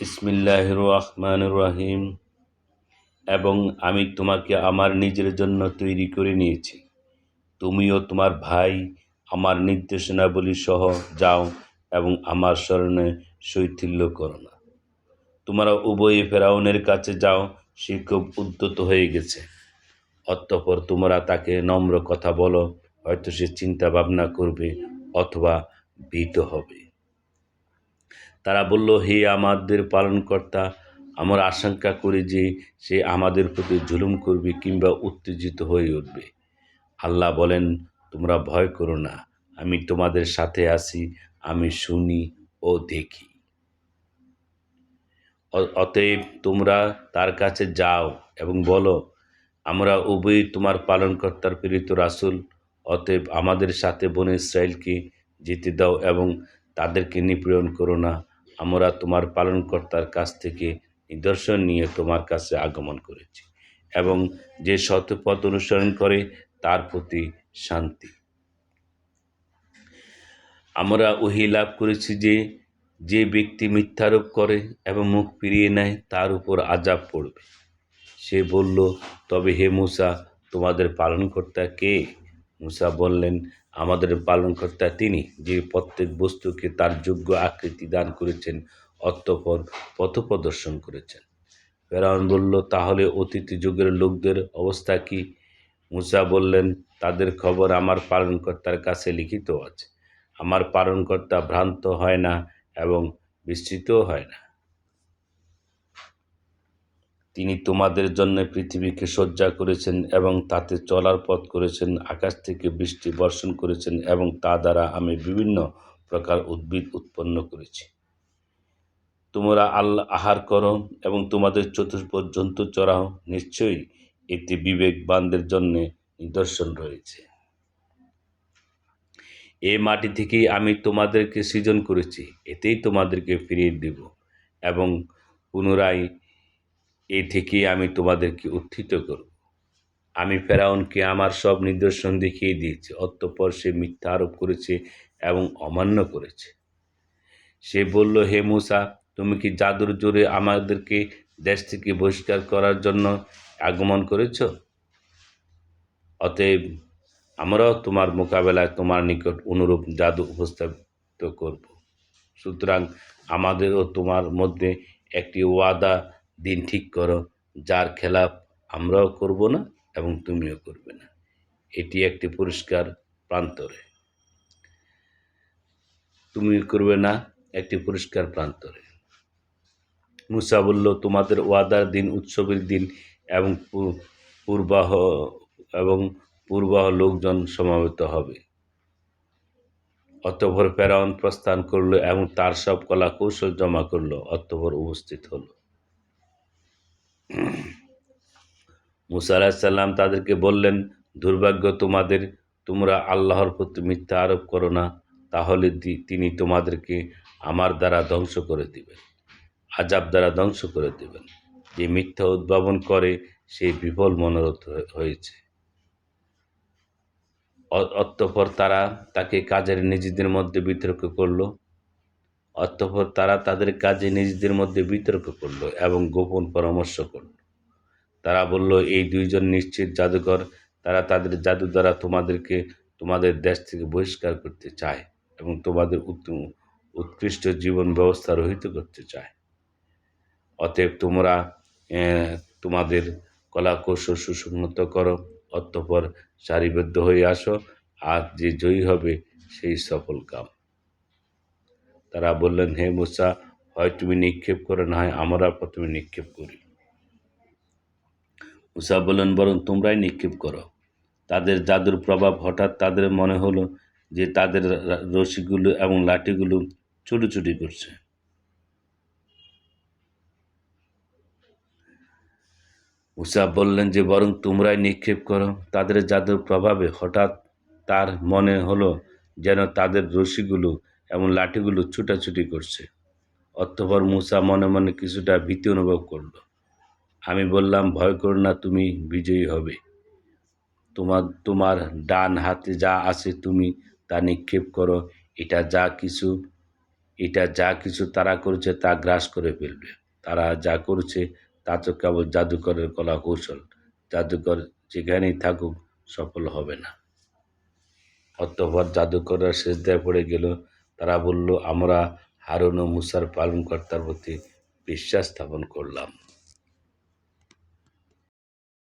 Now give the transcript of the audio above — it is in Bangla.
ইসমিল্লাহ রহমান রহিম এবং আমি তোমাকে আমার নিজের জন্য তৈরি করে নিয়েছি। তুমিও তোমার ভাই, আমার নির্দেশনাবলী সহ যাও এবং আমার স্মরণে শৈথিল্য করো না। তোমরা উভয়ে ফেরাউনের কাছে যাও, সে খুব উদ্যত হয়ে গেছে। অতঃপর তোমরা তাকে নম্র কথা বলো, হয়তো সে চিন্তা ভাবনা করবে অথবা ভীত হবে। তারা বলল, হে আমাদের পালনকর্তা, আমরা আশঙ্কা করি যে সে আমাদের প্রতি জুলুম করবে কিংবা উত্তেজিত হয়ে উঠবে। আল্লাহ বলেন, তোমরা ভয় করো না, আমি তোমাদের সাথে আসি আমি শুনি ও দেখি। অতএব তোমরা তার কাছে যাও এবং বলো, আমরা উভয়ই তোমার পালনকর্তার প্রেরিত রাসূল, অতএব আমাদের সাথে বনে ইসরায়েলকে যেতে দাও এবং তাদেরকে নিপীড়ন করো না। আমরা তোমার পালনকর্তার কাছ থেকে নিদর্শন নিয়ে তোমার কাছে আগমন করেছি এবং যে সত্যপথ অনুসরণ করে তার প্রতি শান্তি। আমরা ওহি লাভ করেছি যে যে ব্যক্তি মিথ্যারোপ করে এবং মুখ ফিরিয়ে নেয়, তার উপর আজাব পড়বে। সে বলল, তবে হে মুসা, তোমাদের পালনকর্তা কে? মুসা বললেন আমাদের পালনকর্তা তিনি যে প্রত্যেক বস্তুকে তার যোগ্য আকৃতি দান করেছেন, অতঃপর পথ প্রদর্শন করেছেন। ফেরাউন বলল, তাহলে অতীত যুগের লোকদের অবস্থা কি? মুসা বললেন, তাদের খবর আমার পালনকর্তার কাছে লিখিত আছে। আমার পালনকর্তা ভ্রান্ত হয় না এবং বিস্তৃতও হয় না। তিনি তোমাদের জন্য পৃথিবীকে সজ্জা করেছেন এবং তাতে চলার পথ করেছেন, আকাশ থেকে বৃষ্টি বর্ষণ করেছেন এবং তা দ্বারা আমি বিভিন্ন প্রকার উদ্ভিদ উৎপন্ন করেছি। তোমরা আল্লাহ আহার করো এবং তোমাদের চতুষ্পদ জন্তু চড়াও। নিশ্চয়ই এতে বিবেকবানদের জন্যে নিদর্শন রয়েছে। এ মাটি থেকেই আমি তোমাদেরকে সৃজন করেছি, এতেই তোমাদেরকে ফিরিয়ে দেব এবং পুনরায় এ থেকে আমি তোমাদেরকে উত্থিত করব। আমি ফেরাউনকে আমার সব নিদর্শন দেখিয়ে দিয়েছি, অতঃপর সে মিথ্যা আরোপ করেছে এবং অমান্য করেছে। সে বলল, হে মুসা, তুমি কি জাদুর জোরে আমাদেরকে দেশ থেকে বহিষ্কার করার জন্য আগমন করেছ? অতএব আমরাও তোমার মোকাবেলায় তোমার নিকট অনুরূপ জাদু উপস্থাপিত করব। সুতরাং আমাদেরও তোমার মধ্যে একটি ওয়াদা দিন ঠিক করো। যার খেলাপ আমরাও করব না এবং তুমিও করবে না। এটি একটি পরিষ্কার প্রান্তরে। তুমি করবে না, একটি পুরস্কার প্রান্তরে। মুসা বলল, তোমাদের ওয়াদার দিন, উৎসবের দিন এবং পূর্বাহ এবং পূর্বাহ লোকজন সমাবেত হবে। অতঃপর ফেরাউন প্রস্থান করল এবং তার সব কলা কৌশল জমা করল। অতঃপর উপস্থিত হলো। মুসা আলাহিসাল্লাম তাদেরকে বললেন, দুর্ভাগ্য তোমাদের, তোমরা আল্লাহর প্রতি মিথ্যা আরোপ করো না, তাহলে তিনি তোমাদেরকে আমার দ্বারা ধ্বংস করে দিবেন আজাব দ্বারা ধ্বংস করে দিবেন। যে মিথ্যা উদ্ভাবন করে সেই বিফল মনোরথ হয়েছে। অতঃপর তারা তাকে কাজের নিজেদের মধ্যে বিতর্ক করল। অতঃপর তারা তাদের কাজে নিজেদের মধ্যে বিতর্ক করল এবং গোপন পরামর্শ করল। তারা বলল, এই দুইজন নিশ্চিত জাদুকর, তারা তাদের জাদু দ্বারা তোমাদেরকে তোমাদের দেশ থেকে বহিষ্কার করতে চায় এবং তোমাদের উৎকৃষ্ট জীবন ব্যবস্থা রহিত করতে চায়। অতএব তোমরা তোমাদের কলা কৌশল সুসংহত করো, অতঃপর সারিবদ্ধ হয়ে আসো, আর যে জয়ী হবে সেই সফল কাম। তারা বললেন, হে মুসা, হয় তুমি নিক্ষেপ করো, না হয় আমরা প্রথমে নিক্ষেপ করি। মুসা বললেন, বরং তোমরাই নিক্ষেপ করো। তাদের জাদুর প্রভাব হঠাৎ তাদের মনে হলো যে তাদের রশিগুলো এবং লাঠিগুলো ছুটোছুটি করছে। মুসা বললেন যে, বরং তোমরাই নিক্ষেপ করো। তাদের জাদুর প্রভাবে হঠাৎ তার মনে হলো যেন তাদের রশিগুলো এবং লাঠিগুলো ছুটাছুটি করছে। অতঃপর মুসা মনে মনে কিছুটা ভীতি অনুভব করল। আমি বললাম, ভয় করো না, তুমি বিজয়ী হবে। তোমার তোমার ডান হাতে যা আছে তুমি তা নিক্ষেপ করো। এটা যা কিছু, এটা যা কিছু তারা করেছে তা গ্রাস করে ফেলবে। তারা যা করছে তা তো কেবল জাদুকরের কলা কৌশল জাদুকর যেখানেই থাকুক সফল হবে না। অতঃপর জাদুকররা শেষদায় পড়ে গেল। তারা বলল আমরা হারুন ও মুসার পালনকর্তার প্রতি বিশ্বাস স্থাপন করলাম।